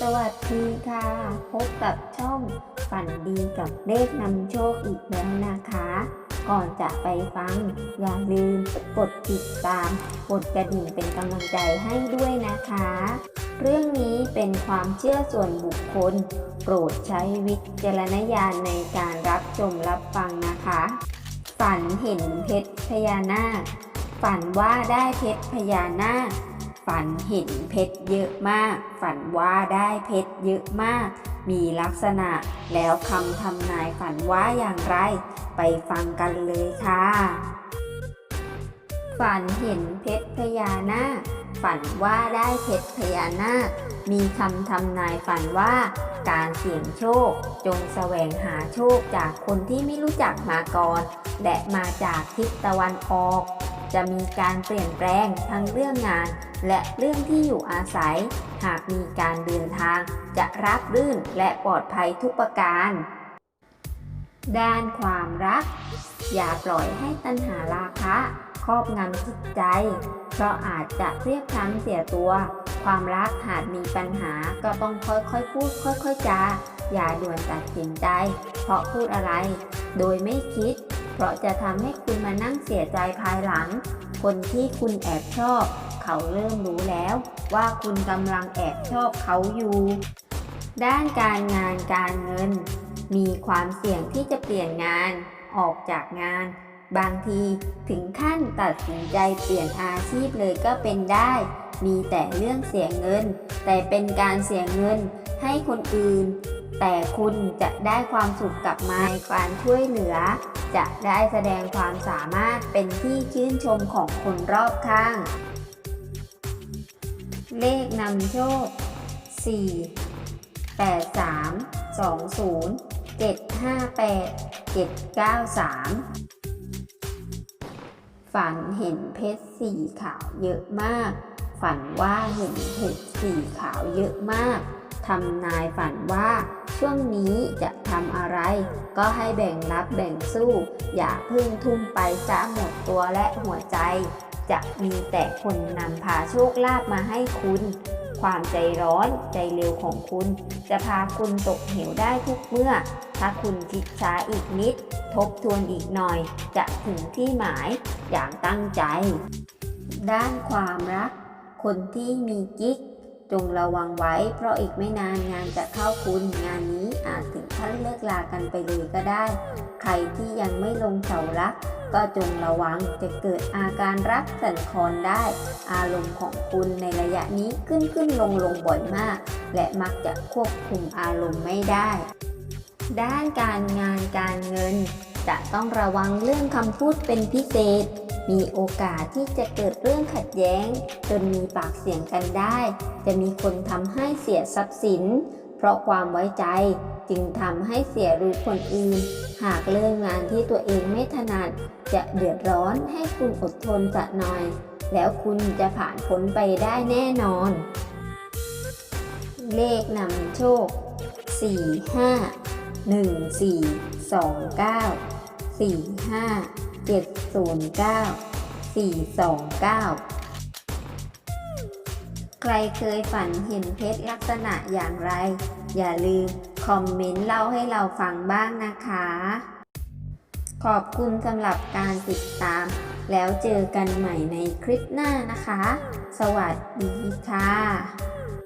สวัสดีค่ะ พบกับช่องฝันดีกับเลขนำโชคอีกแล้วนะคะ ก่อนจะไปฟัง อย่าลืมกดติดตามกดกระดิ่งเป็นกำลังใจให้ด้วยนะคะ เรื่องนี้เป็นความเชื่อส่วนบุคคล โปรดใช้วิจารณญาณในการรับชมรับฟังนะคะ ฝันเห็นเพชรพญานาคฝันว่าได้เพชรพญานาค ฝันเห็นเพชรเยอะมาก ฝันว่าได้เพชรเยอะมาก มีลักษณะแล้วคำทำนายฝันว่าอย่างไร ไปฟังกันเลยค่ะ ฝันเห็นเพชรพญานาคฝันว่าได้เพชรพญานาค มีคำทำนายฝันว่าการเสี่ยงโชค จงแสวงหาโชคจากคนที่ไม่รู้จักมาก่อน และมาจากทิศตะวันออก จะมีการเปลี่ยนแปลงทั้งเรื่องงาน และเรื่องที่อยู่อาศัย หากมีการเดินทาง จะรับรื่นและปลอดภัยทุกประการ ด้านความรัก อย่าปล่อยให้ตัณหาราคะครอบงำจิตใจ เพราะอาจจะเรียบพลันเสียตัว ความรักหากมีปัญหาก็ต้องค่อยๆพูดค่อยๆจาอย่าด่วนตัดสินใจ เพราะพูดอะไร โดยไม่คิด เพราะจะทำให้คุณมานั่งเสียใจภายหลัง คนที่คุณแอบชอบ เขาเริ่มรู้แล้วว่าคุณกำลังแอบชอบเขาอยู่ ด้านการงานการเงิน มีความเสี่ยงที่จะเปลี่ยนงาน ออกจากงาน บางทีถึงขั้นตัดสินใจเปลี่ยนอาชีพเลยก็เป็นได้ มีแต่เรื่องเสียเงิน แต่เป็นการเสียเงินให้คนอื่น แต่คุณจะได้ความสุขกลับมาในการช่วยเหลือ จะได้แสดงความสามารถเป็นที่ชื่นชมของคนรอบข้าง เลขนำโชค 4 8 3 2 0 7 5 8 7 9 3 ฝันเห็นเพชรสีขาวเยอะมาก ฝันว่าเห็นเพชรสีขาวเยอะมาก ทำนายฝันว่าช่วงนี้จะทำอะไร ก็ให้แบ่งรับแบ่งสู้ อย่าพึ่งทุ่มไปซะหมดตัวและหัวใจ จะมีแต่คนนำพาโชคลาภมาให้คุณ ความใจร้อนใจเร็วของคุณ จะพาคุณตกเหวได้ทุกเมื่อ ถ้าคุณคิดช้าอีกนิด ทบทวนอีกหน่อย จะถึงที่หมายอย่างตั้งใจ ด้านความรัก คนที่มีกิ๊ก จงระวังไว้ เพราะอีกไม่นานงานจะเข้าคุณงานนี้อาจถึงขั้นเลิกลากันไปเลยก็ได้ ใครที่ยังไม่ลงเสารัก ก็จงระวังจะเกิดอาการรักสั่นคลอนได้ อารมณ์ของคุณในระยะนี้ขึ้นขึ้นลงลงบ่อยมาก และมักจะควบคุมอารมณ์ไม่ได้ ด้านการงานการเงิน จะต้องระวังเรื่องคำพูดเป็นพิเศษ มีโอกาสที่จะเกิดเรื่องขัดแย้ง จนมีปากเสียงกันได้ จะมีคนทำให้เสียทรัพย์สิน เพราะความไว้ใจจึงทำให้เสียรู้คนอื่น หากเริ่มงานที่ตัวเองไม่ถนัด จะเดือดร้อนให้คุณอดทนสักหน่อย แล้วคุณจะผ่านพ้นไปได้แน่นอน เลขนำโชค 4 5 1 4 2 9 4 5 7 0 9 4 2 9 ใครเคยฝันเห็นเพชรลักษณะอย่างไร อย่าลืมคอมเมนต์เล่าให้เราฟังบ้างนะคะ ขอบคุณสำหรับการติดตาม แล้วเจอกันใหม่ในคลิปหน้านะคะ สวัสดีค่ะ